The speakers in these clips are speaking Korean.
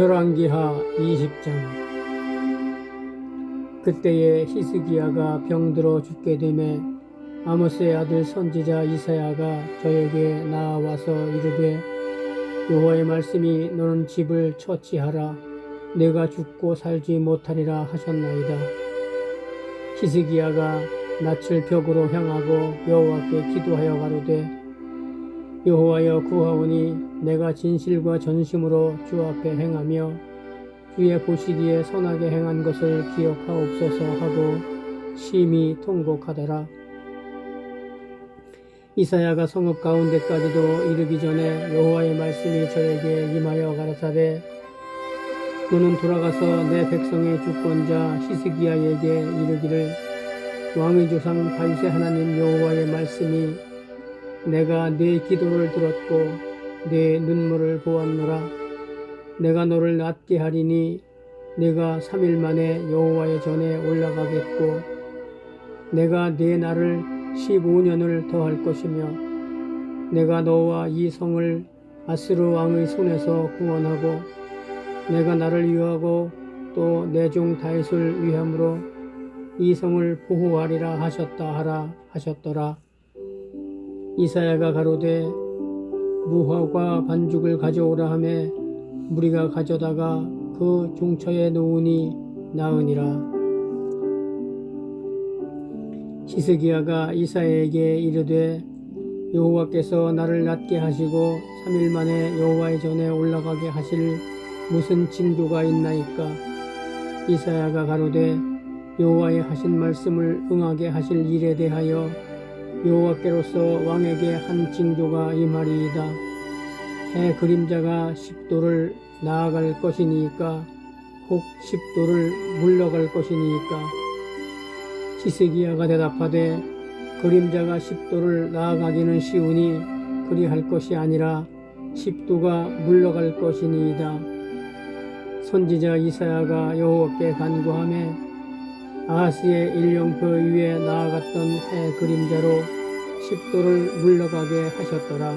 열왕기하 20장. 그때에 히스기야가 병들어 죽게 되매 아모스의 아들 선지자 이사야가 저에게 나와서 이르되 여호와의 말씀이 너는 집을 처치하라. 내가 죽고 살지 못하리라 하셨나이다. 히스기야가 낯을 벽으로 향하고 여호와께 기도하여 가로되 여호와여 구하오니 내가 진실과 전심으로 주 앞에 행하며 주의 보시기에 선하게 행한 것을 기억하옵소서 하고 심히 통곡하더라. 이사야가 성읍 가운데까지도 이르기 전에 여호와의 말씀이 저에게 임하여 가라사대 너는 돌아가서 내 백성의 주권자 히스기야에게 이르기를 왕의 조상 다윗의 하나님 여호와의 말씀이 내가 네 기도를 들었고 네 눈물을 보았노라. 내가 너를 낫게 하리니 내가 3일 만에 여호와의 전에 올라가겠고 내가 네 날을 15년을 더할 것이며 내가 너와 이 성을 아스르 왕의 손에서 구원하고 내가 나를 위하고 또 내 종 다윗을 위함으로 이 성을 보호하리라 하셨다 하라 하셨더라. 이사야가 가로되 무화과 반죽을 가져오라 하매 무리가 가져다가 그 종처에 놓으니 나으니라. 히스기야가 이사야에게 이르되 여호와께서 나를 낫게 하시고 3일 만에 여호와의 전에 올라가게 하실 무슨 징조가 있나이까? 이사야가 가로되 여호와의 하신 말씀을 응하게 하실 일에 대하여 여호와께로서 왕에게 한 징조가 임하리이다. 해 그림자가 십도를 나아갈 것이니까 혹 십도를 물러갈 것이니까 히스기야가 대답하되 그림자가 십도를 나아가기는 쉬우니 그리할 것이 아니라 십도가 물러갈 것이니이다. 선지자 이사야가 여호와께 간구하며 아하스의 일령표 위에 나아갔던 해 그림자로 십도를 물러가게 하셨더라.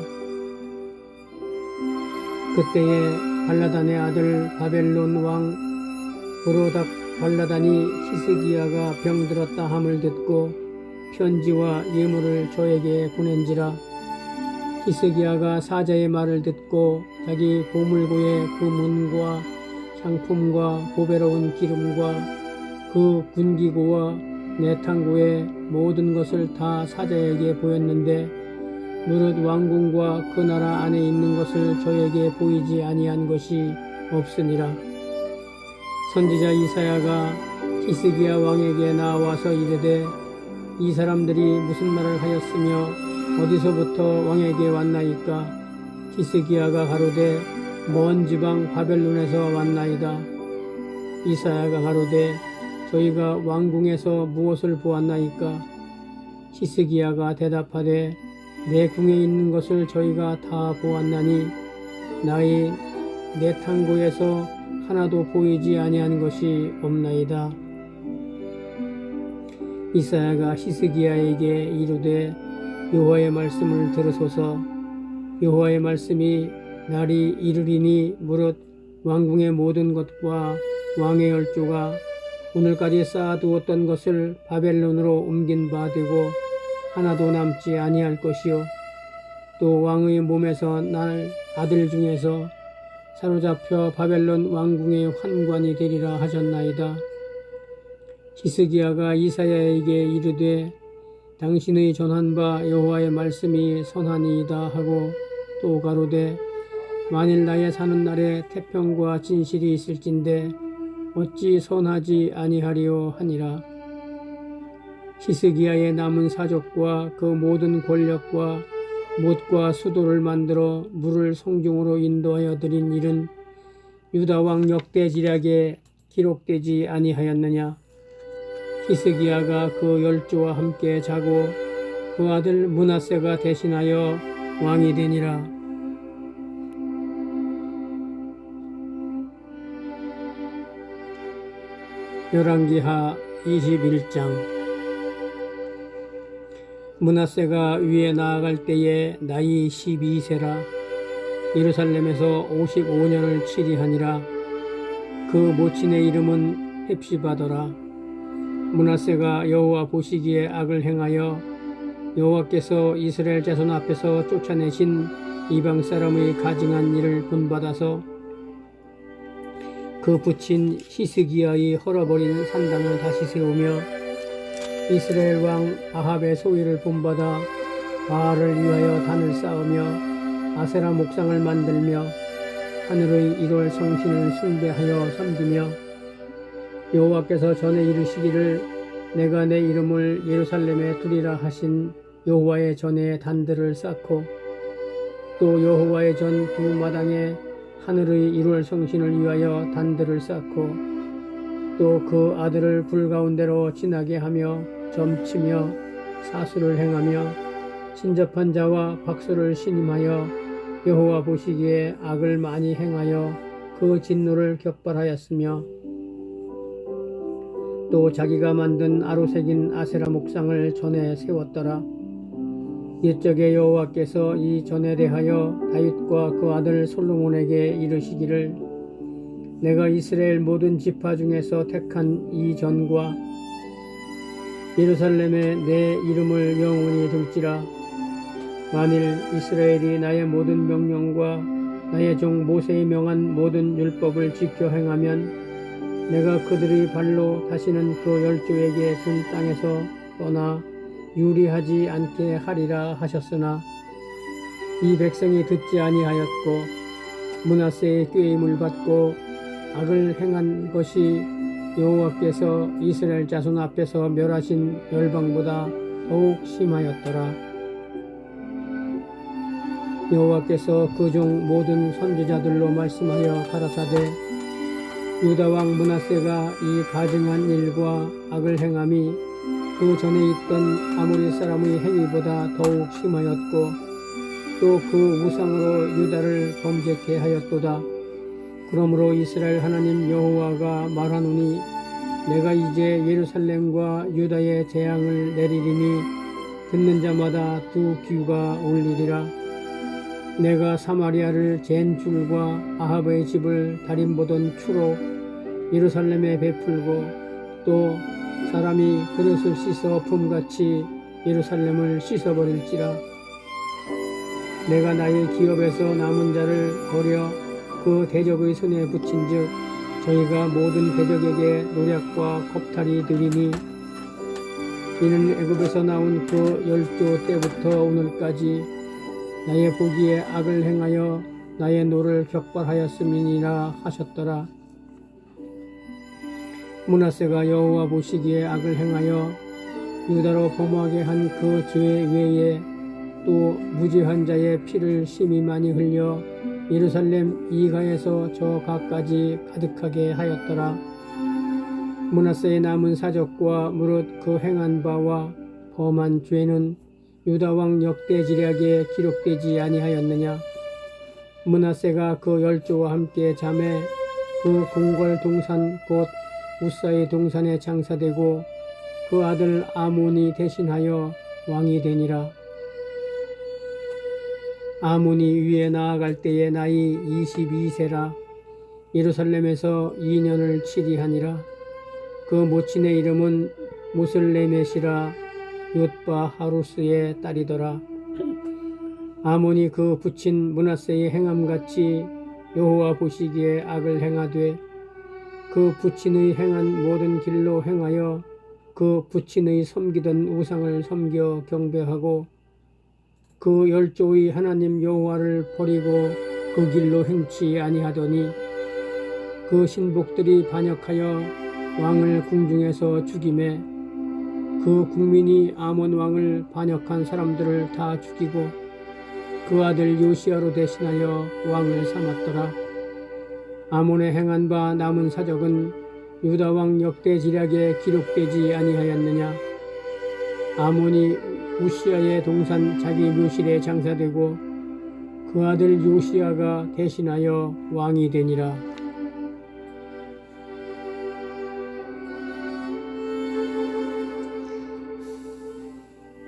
그때에 발라단의 아들 바벨론 왕 브로닥 발라단이 히스기야가 병들었다 함을 듣고 편지와 예물을 저에게 보낸지라 히스기야가 사자의 말을 듣고 자기 보물고의 그 문과 향품과 보배로운 기름과 그 군기고와 내탕고의 모든 것을 다 사자에게 보였는데 무릇 왕궁과 그 나라 안에 있는 것을 저에게 보이지 아니한 것이 없으니라. 선지자 이사야가 히스기야 왕에게 나와서 이르되 이 사람들이 무슨 말을 하였으며 어디서부터 왕에게 왔나이까 히스기야가 가로되 먼 지방 바벨론에서 왔나이다. 이사야가 가로되 저희가 왕궁에서 무엇을 보았나이까? 히스기야가 대답하되 내 궁에 있는 것을 저희가 다 보았나니 나의 내 탕고에서 하나도 보이지 아니한 것이 없나이다. 이사야가 히스기야에게 이르되 여호와의 말씀을 들으소서 여호와의 말씀이 날이 이르리니 무릇 왕궁의 모든 것과 왕의 열조가 오늘까지 쌓아두었던 것을 바벨론으로 옮긴 바 되고 하나도 남지 아니할 것이요 또 왕의 몸에서 날 아들 중에서 사로잡혀 바벨론 왕궁의 환관이 되리라 하셨나이다. 히스기야가 이사야에게 이르되 당신의 전한 바 여호와의 말씀이 선하니이다 하고 또 가로되 만일 나의 사는 날에 태평과 진실이 있을진데 어찌 선하지 아니하리요 하니라. 히스기야의 남은 사족과 그 모든 권력과 못과 수도를 만들어 물을 성중으로 인도하여 드린 일은 유다 왕 역대지략에 기록되지 아니하였느냐. 히스기야가 그 열조와 함께 자고 그 아들 문하세가 대신하여 왕이 되니라. 열왕기하 21장. 문하세가 위에 나아갈 때에 나이 12세라. 예루살렘에서 55년을 치리하니라. 그 모친의 이름은 헵시바더라. 문하세가 여호와 보시기에 악을 행하여 여호와께서 이스라엘 자손 앞에서 쫓아내신 이방 사람의 가증한 일을 본받아서 그 붙인 히스기야의 헐어버린 산당을 다시 세우며 이스라엘 왕 아합의 소위를 본받아 바알을 위하여 단을 쌓으며 아세라 목상을 만들며 하늘의 일월 성신을 숭배하여 섬기며 여호와께서 전에 이르시기를 내가 내 이름을 예루살렘에 두리라 하신 여호와의 전에 단들을 쌓고 또 여호와의 전 두 마당에 하늘의 일월 성신을 위하여 단들을 쌓고 또 그 아들을 불 가운데로 지나게 하며 점치며 사수를 행하며 신접한 자와 박수를 신임하여 여호와 보시기에 악을 많이 행하여 그 진노를 격발하였으며 또 자기가 만든 아로새긴 아세라 목상을 전에 세웠더라. 옛적에 여호와께서 이 전에 대하여 다윗과 그 아들 솔로몬에게 이르시기를 내가 이스라엘 모든 지파 중에서 택한 이 전과 예루살렘에 내 이름을 영원히 둘지라. 만일 이스라엘이 나의 모든 명령과 나의 종 모세의 명한 모든 율법을 지켜 행하면 내가 그들의 발로 다시는 그 열조에게 준 땅에서 떠나 유리하지 않게 하리라 하셨으나 이 백성이 듣지 아니하였고 문하세의 꾀임을 받고 악을 행한 것이 여호와께서 이스라엘 자손 앞에서 멸하신 열방보다 더욱 심하였더라. 여호와께서 그종 모든 선지자들로 말씀하여 가라사대 유다 왕 문하세가 이 가증한 일과 악을 행함이 그 전에 있던 아모리 사람의 행위보다 더욱 심하였고 또 그 우상으로 유다를 범죄케 하였도다. 그러므로 이스라엘 하나님 여호와가 말하노니 내가 이제 예루살렘과 유다의 재앙을 내리리니 듣는 자마다 두 귀가 울리리라. 내가 사마리아를 잰 줄과 아합의 집을 다림보던 추로 예루살렘에 베풀고 또 사람이 그릇을 씻어 품같이 예루살렘을 씻어버릴지라 내가 나의 기업에서 남은 자를 버려 그 대적의 손에 붙인즉 저희가 모든 대적에게 노략과 겁탈이 되리니 이는 애굽에서 나온 그 열조 때부터 오늘까지 나의 보기에 악을 행하여 나의 노를 격발하였음이니라 하셨더라. 문하세가 여호와 보시기에 악을 행하여 유다로 범하게 한 그 죄 외에 또 무죄한 자의 피를 심히 많이 흘려 예루살렘 이가에서 저 가까지 가득하게 하였더라. 문하세의 남은 사적과 무릇 그 행한 바와 범한 죄는 유다 왕 역대지략에 기록되지 아니하였느냐? 문하세가 그 열조와 함께 잠에 그 궁궐 동산 곧 우사의 동산에 장사되고 그 아들 아몬이 대신하여 왕이 되니라. 아몬이 위에 나아갈 때의 나이 22세라 예루살렘에서 2년을 치리하니라. 그 모친의 이름은 무슬레메시라 욤바 하루스의 딸이더라. 아몬이 그 부친 문하세의 행함같이 여호와 보시기에 악을 행하되 그 부친의 행한 모든 길로 행하여 그 부친의 섬기던 우상을 섬겨 경배하고 그 열조의 하나님 여호와를 버리고 그 길로 행치 아니하더니 그 신복들이 반역하여 왕을 궁중에서 죽임에 그 국민이 아몬 왕을 반역한 사람들을 다 죽이고 그 아들 요시아로 대신하여 왕을 삼았더라. 아몬의 행한 바 남은 사적은 유다 왕 역대 지략에 기록되지 아니하였느냐? 아몬이 우시아의 동산 자기 묘실에 장사되고 그 아들 요시아가 대신하여 왕이 되니라.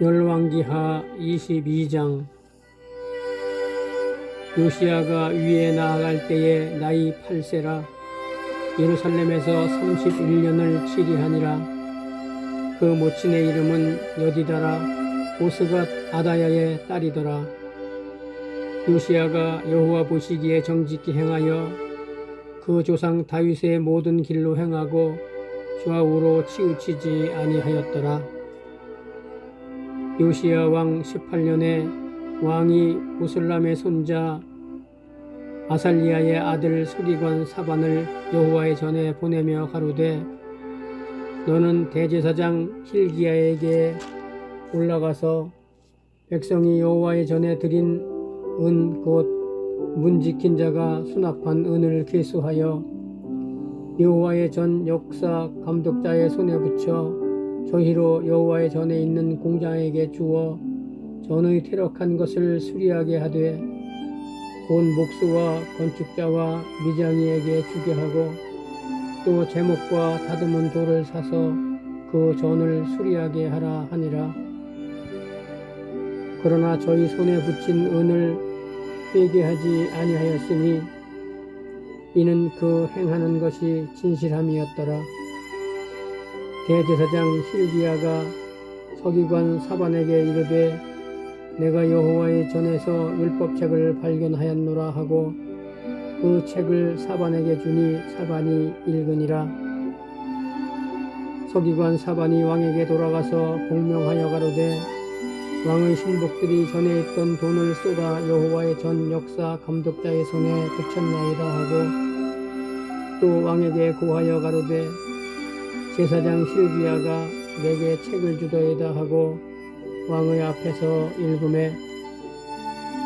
열왕기하 22장 요시아가 위에 나아갈 때에 나이 8세라 예루살렘에서 31년을 치리하니라. 그 모친의 이름은 여디다라 오스갓 아다야의 딸이더라. 요시아가 여호와 보시기에 정직히 행하여 그 조상 다윗의 모든 길로 행하고 좌우로 치우치지 아니하였더라. 요시아 왕 18년에 왕이 무슬람의 손자 아살리아의 아들 서기관 사반을 여호와의 전에 보내며 가로되 너는 대제사장 힐기야에게 올라가서 백성이 여호와의 전에 드린 은 곧 문지킨 자가 수납한 은을 계수하여 여호와의 전 역사 감독자의 손에 붙여 저희로 여호와의 전에 있는 공장에게 주어 전의 퇴력한 것을 수리하게 하되 온 목수와 건축자와 미장이에게 주게 하고 또 제목과 다듬은 돌을 사서 그 전을 수리하게 하라 하니라. 그러나 저희 손에 붙인 은을 회개하지 아니하였으니 이는 그 행하는 것이 진실함이었더라. 대제사장 실기야가 서기관 사반에게 이르되 내가 여호와의 전에서 율법책을 발견하였노라 하고 그 책을 사반에게 주니 사반이 읽으니라. 서기관 사반이 왕에게 돌아가서 공명하여 가로되 왕의 신복들이 전에 있던 돈을 쏟아 여호와의 전 역사 감독자의 손에 붙였나이다 하고 또 왕에게 고하여 가로되 제사장 실기야가 내게 책을 주더이다 하고 왕의 앞에서 읽음에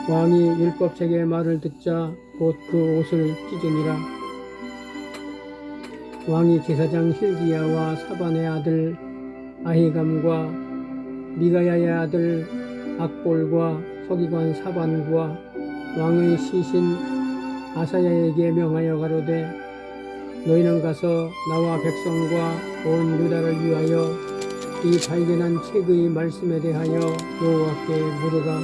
왕이 율법책의 말을 듣자 곧 그 옷을 찢으니라. 왕이 제사장 힐기야와 사반의 아들 아히감과 미가야의 아들 악볼과 서기관 사반과 왕의 시신 아사야에게 명하여 가로되 너희는 가서 나와 백성과 온 유다를 위하여 이 발견한 책의 말씀에 대하여 여호와께 물으라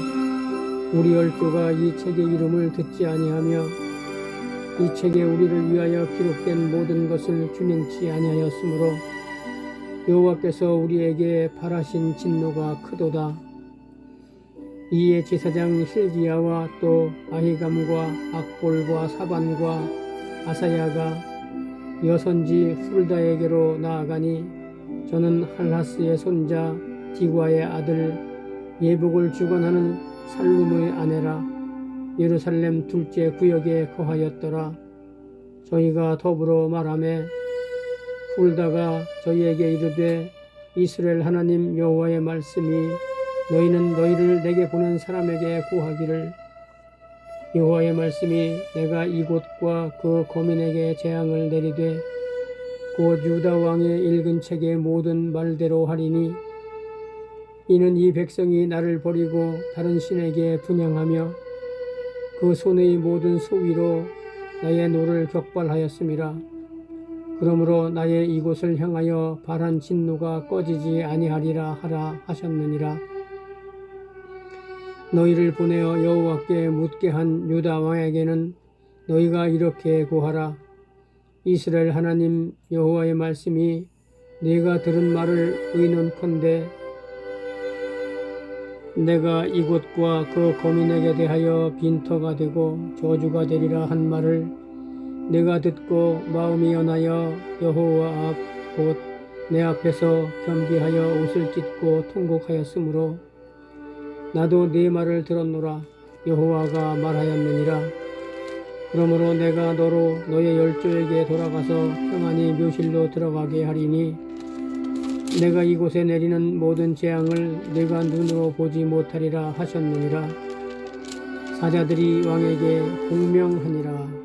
우리 열조가 이 책의 이름을 듣지 아니하며 이 책에 우리를 위하여 기록된 모든 것을 준행치 아니하였으므로 여호와께서 우리에게 바라신 진노가 크도다. 이에 제사장 힐기야와 또 아히감과 악볼과 사반과 아사야가 여선지 훌다에게로 나아가니 저는 할하스의 손자 디과의 아들 예복을 주관하는 살룸의 아내라 예루살렘 둘째 구역에 거하였더라. 저희가 더불어 말하매 훌다가 저희에게 이르되 이스라엘 하나님 여호와의 말씀이 너희는 너희를 내게 보낸 사람에게 구하기를 여호와의 말씀이 내가 이곳과 그 거민에게 재앙을 내리되 곧 유다 왕의 읽은 책의 모든 말대로 하리니 이는 이 백성이 나를 버리고 다른 신에게 분양하며 그 손의 모든 소위로 나의 노를 격발하였음이라. 그러므로 나의 이곳을 향하여 발한 진노가 꺼지지 아니하리라 하라 하셨느니라. 너희를 보내어 여호와께 묻게 한 유다 왕에게는 너희가 이렇게 고하라. 이스라엘 하나님 여호와의 말씀이 네가 들은 말을 의논컨대 내가 이곳과 그 거민에게 대하여 빈터가 되고 저주가 되리라 한 말을 내가 듣고 마음이 연하여 여호와 앞 곧 내 앞에서 겸비하여 옷을 찢고 통곡하였으므로 나도 네 말을 들었노라. 여호와가 말하였느니라 그러므로 내가 너로 너의 열조에게 돌아가서 평안히 묘실로 들어가게 하리니 내가 이곳에 내리는 모든 재앙을 내가 눈으로 보지 못하리라 하셨느니라. 사자들이 왕에게 공명하니라